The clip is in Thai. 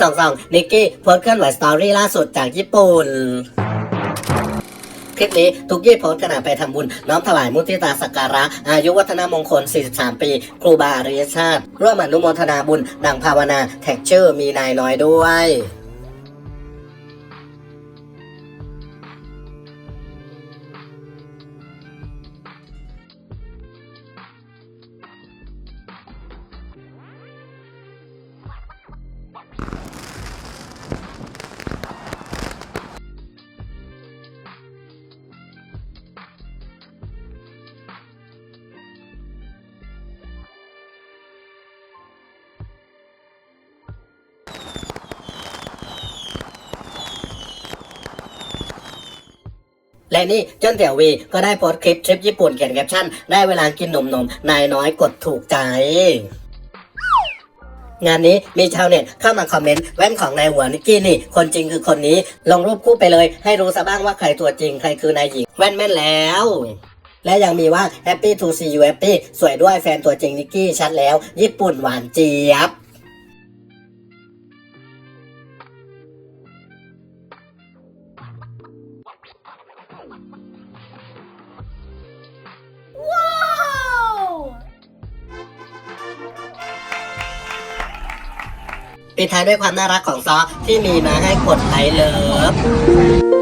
ส่องส่องนิกกี้โพสต์เคลื่อนไหวสตอรี่ล่าสุดจากญี่ปุ่นคลิปนี้ทุกยี่โพสต์ขณะไปทำบุญ น้อมถวายมุทิตาสักการะ อายุวัฒนมงคล 43 ปี ครูบาอริยชาติ ร่วมอนุโมทนาบุญ ดังภาวนา แท็กชื่อมีนายน้อยด้วย และนี่เจ้าเตี่ยววีก็ได้โพสต์คลิปทริปญี่ปุ่นเขียนแคปชั่น ได้เวลากินนมนมนายน้อยกดถูกใจงานนี้มีชาวเน็ตเข้ามาคอมเมนต์แว่นของนายหัวนิกกี้นี่ คนจริงคือคนนี้ ลงรูปคู่ไปเลย ให้รู้ซะบ้างว่าใครตัวจริงใครคือนายหญิงแว่นแม่นแล้ว และยังมีว่า Happy to see you happy สวยด้วยแฟนตัวจริงนิกกี้ชัดแล้ว ญี่ปุ่นหวานเจี๊ยบ ปิดท้ายด้วยความน่ารักของซอที่มีมาให้กดไลค์เลิฟ